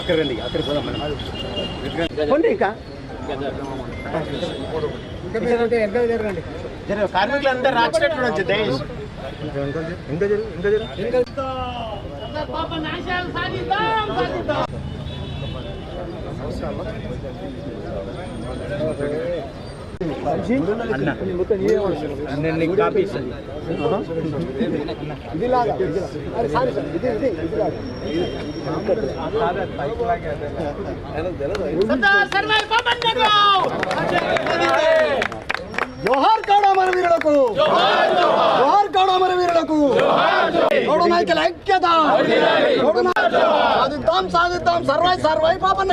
అక్కడ రండి అక్కడ పోదాం మనం. పోండి ఇంకా. జర కార్మికులు అందరూ రాచినట్లు వచ్చి దయచేసి ఇది లాగా జోహార్ కాడా మన వీరులకు జోహార్ కాడా మన వీరులకు గౌడ నాయకుల ఐక్యత. సాధిద్దాం సర్వై సర్వై పాపన్న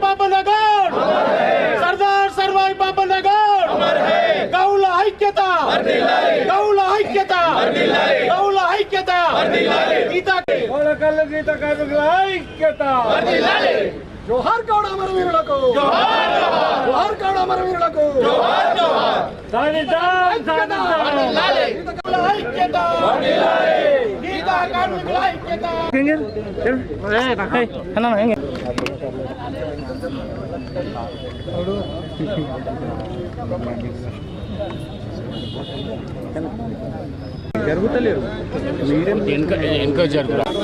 బాబనగర్ సర్దార్ సర్వాయి బాబనగర్ గౌల ఐక్యత గౌల ఐక్యత గౌల ఐక్యత గీత గౌల గీత కార్మికుల ఐక్యత జోహార్ గౌడ మన వీరులకు జోహార్ గౌడ మన వీరులకు సాధిద్దాం సాధిద్దాం గౌల ఐక్యత గీత కార్మికుల ఐక్యత జరుగుతలేరు మీరేం వెనుక చెప్తున్నాడు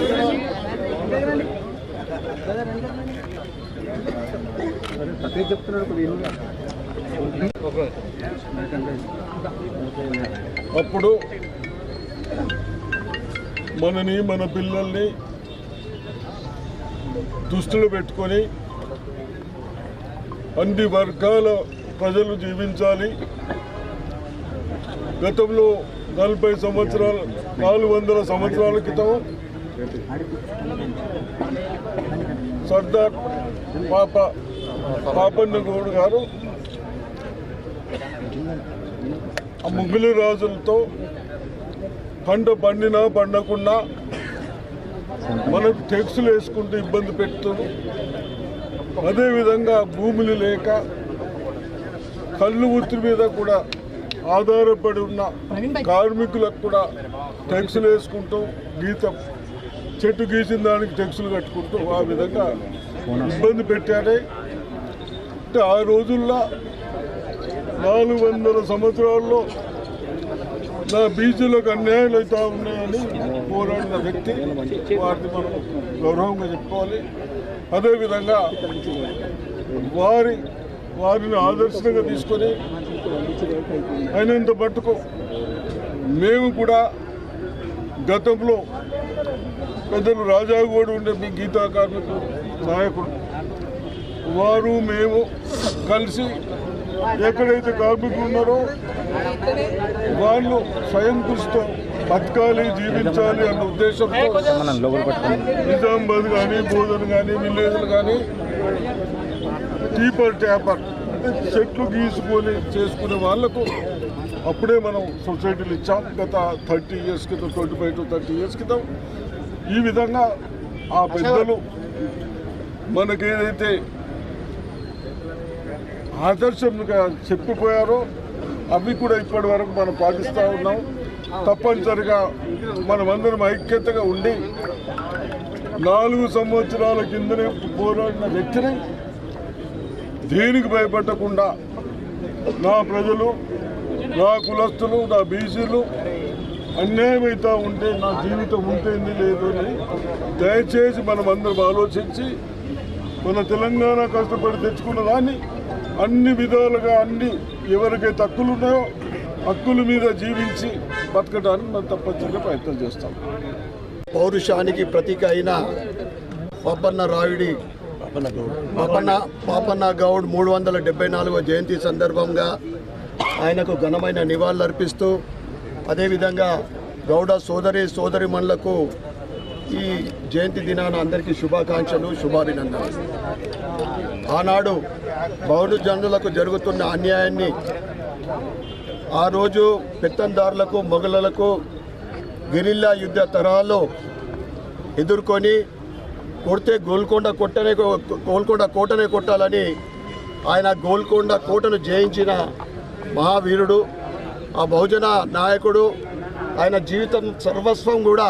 అప్పుడు మనని మన పిల్లల్ని దుస్తులు పెట్టుకొని అన్ని వర్గాల ప్రజలు జీవించాలి. గతంలో నలభై సంవత్సరాల నాలుగు వందల సంవత్సరాల క్రితం సర్దార్ పాప పాపన్న గౌడ్ గారు ఆ ముగ్గులు రాజులతో పంట పండినా పండకున్నా మనకు టెక్స్లు వేసుకుంటూ ఇబ్బంది పెడుతుంది. అదేవిధంగా భూములు లేక కళ్ళు ఉత్తి మీద కూడా ఆధారపడి ఉన్న కార్మికులకు కూడా టెక్స్లు వేసుకుంటూ గీత చెట్టు గీసిన దానికి టెక్స్లు కట్టుకుంటూ ఆ విధంగా ఇబ్బంది పెట్టారే. అంటే ఆ రోజుల్లో నాలుగు వందల సంవత్సరాల్లో నా బీసీలకు అన్యాయాలు అవుతా ఉన్నాయని పోరాడిన వ్యక్తి వారిని మనం గౌరవంగా చెప్పుకోవాలి. అదేవిధంగా వారి వారిని ఆదర్శంగా తీసుకొని అయినంత మట్టుకు మేము కూడా గతంలో పెద్దలు రాజాగోడు ఉండే మీ గీతా నాయకుడు వారు మేము కలిసి ఎక్కడైతే కార్మికులు ఉన్నారో వాళ్ళు స్వయం కృషితో బతకాలి జీవించాలి అన్న ఉద్దేశంతో నిజామాబాద్ కానీ బోధన కానీ విలేజ్లు కానీ టీపర్ ట్యాపర్ అంటే చెట్లు గీసుకొని చేసుకునే వాళ్ళకు అప్పుడే మనం సొసైటీలు ఇచ్చాం. గత థర్టీ ఇయర్స్ క్రితం twenty five to thirty years క్రితం ఈ విధంగా ఆ పెద్దలు మనకేదైతే ఆదర్శంగా చెప్పిపోయారో అవి కూడా ఇప్పటి వరకు మనం పాటిస్తూ ఉన్నాం. తప్పనిసరిగా మనమందరం ఐక్యతగా ఉండి నాలుగు సంవత్సరాల కిందనే పోరాడిన వ్యక్తిని దేనికి భయపడకుండా నా ప్రజలు నా కులస్తులు నా బీసీలు అన్యాయమైతా ఉంటే నా జీవితం ఉంటుంది లేదు అని దయచేసి మనం అందరం ఆలోచించి మన తెలంగాణ కష్టపడి తెచ్చుకున్న దాన్ని అన్ని విధాలుగా అన్ని ఎవరికైతే హక్కులు ఉన్నాయో హక్కుల మీద జీవించి బతకడానికి మనం తప్పనిసరిగా ప్రయత్నం చేస్తాం. పౌరుషానికి ప్రతీక అయిన పాపన్న రాయుడి పాపన్న పాపన్న గౌడ్ మూడు వందల డెబ్బై నాలుగవ జయంతి సందర్భంగా ఆయనకు ఘనమైన నివాళులర్పిస్తూ అదేవిధంగా గౌడ సోదరి సోదరిమణులకు ఈ జయంతి దినాన అందరికీ శుభాకాంక్షలు శుభాభినందనలు. ఆనాడు బహుజనులకు జరుగుతున్న అన్యాయాన్ని ఆ రోజు పెత్తందారులకు మొఘలులకు గెరిల్లా యుద్ధ తరాల్లో ఎదుర్కొని కొడితే గోల్కొండ కొట్టనే గోల్కొండ కోటనే కొట్టాలని ఆయన గోల్కొండ కోటను జయించిన మహావీరుడు ఆ బహుజన నాయకుడు ఆయన జీవితం సర్వస్వం కూడా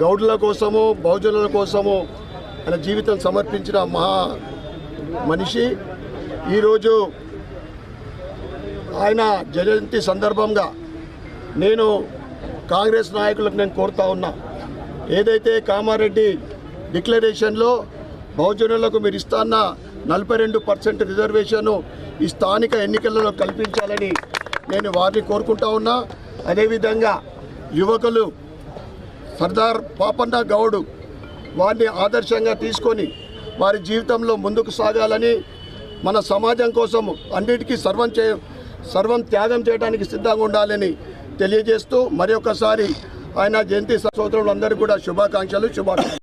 గౌడుల కోసము బహుజనుల కోసము ఆయన జీవితం సమర్పించిన మహా మనిషి. ఈరోజు ఆయన జయంతి సందర్భంగా నేను కాంగ్రెస్ నాయకులకు నేను కోరుతా ఉన్నా. ఏదైతే కామారెడ్డి డిక్లరేషన్లో బహుజనులకు మీరు ఇస్తాన్న నలభై రెండు పర్సెంట్ రిజర్వేషను ఈ స్థానిక ఎన్నికలలో కల్పించాలని నేను వారిని కోరుకుంటా ఉన్నా. అదేవిధంగా యువకులు సర్దార్ పాపన్న గౌడ్ వారిని ఆదర్శంగా తీసుకొని వారి జీవితంలో ముందుకు సాగాలని మన సమాజం కోసం అన్నిటికీ సర్వం చే సర్వం త్యాగం చేయడానికి సిద్ధంగా ఉండాలని తెలియజేస్తూ మరి ఒకసారి ఆయన జయంతి సోదరులందరికీ కూడా శుభాకాంక్షలు శుభాకాంక్షలు.